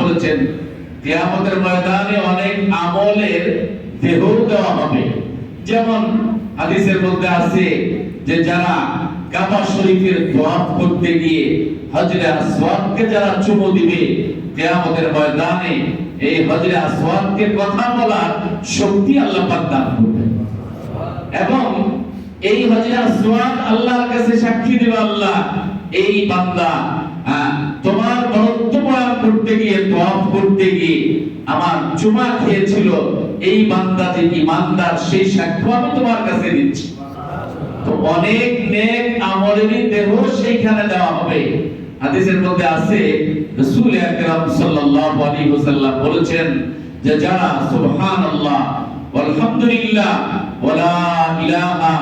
বলেছেন, কিয়ামতের ময়দানে অনেক আমলের দেহ দেওয়া হবে। যেমন হাদিসের মধ্যে আছে যে যারা কাবা শরীফের করতে গিয়ে হজরে আসওয়াদকে যারা চুমু দিবে, কিয়ামতের ময়দানে এই হজরে আসওয়াদকে কথা বলার শক্তি আল্লাহ পাক দান এবং এই হজরে আসওয়াদ আল্লাহর কাছে সাক্ষী দিবে আল্লাহ, এই বান্দা তোমার করতে গিয়ে তোয়াফ করতে গিয়ে আমার চুমা খেয়েছিল, এই বান্দা যে ইমানদার সেই সাক্ষ্য আমি তোমার কাছে দিচ্ছি। তো অনেক নেক আমলেরই দেহ সেইখানে দেওয়া হবে। হাদিসের মধ্যে আছে, রাসূল আকরাম সাল্লাল্লাহু আলাইহি ওয়াসাল্লাম বলেছেন যে, যারা সুবহানাল্লাহ আলহামদুলিল্লাহ ওয়ালা ইলাহা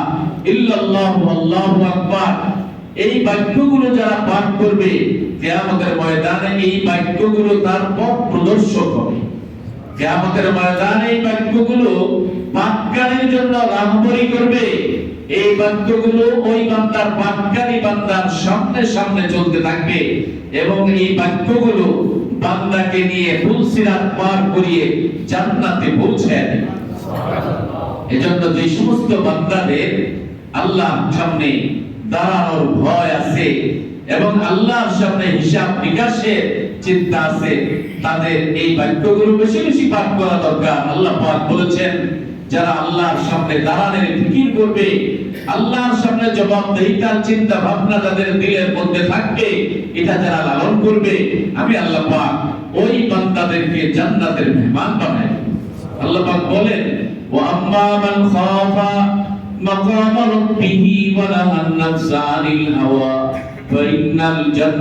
ইল্লাল্লাহু আল্লাহু আকবার এই বাক্যগুলো যারা পাঠ করবে, কিয়ামতের ময়দানে এই বাক্যগুলো তার পথ প্রদর্শক হবে। কিয়ামতের ময়দানে এই বাক্যগুলো পাটকারীর জন্য রাহবরি করবে। এই বাক্যগুলো ওই বান্দার পাটকারী বান্দার সামনে সামনে চলতে থাকবে এবং এই বাক্যগুলো বান্দাকে নিয়ে ফুলসিরাত পার করিয়ে জান্নাতে দেবে। এজন্য যে সমস্ত বান্দাদের আল্লাহ সামনে দাঁড়ানোর ভয় আছে এবং আল্লাহর সামনে হিসাব নিকাশের চিন্তা আছে, তাদের এই বাক্যগুলো বেশি বেশি পাঠ করা দরকার। আল্লাহ পাক বলেছেন, যারা আল্লাহর সামনে দাঁড়ানোর ফিকির করবে, আল্লাহর সামনে জবাবদেহিতার চিন্তা ভাবনা তাদের দিলের মধ্যে থাকবে, এটা যারা লালন করবে, আমি আল্লাহ পাক ওই বান্দাদেরকে জান্নাতের মেহমান বানাই। আল্লাহ পাক বলেন, ওয়া আম্মা মান খাফা مقام ربه ونهى النفس عن الهوى فإن الجنة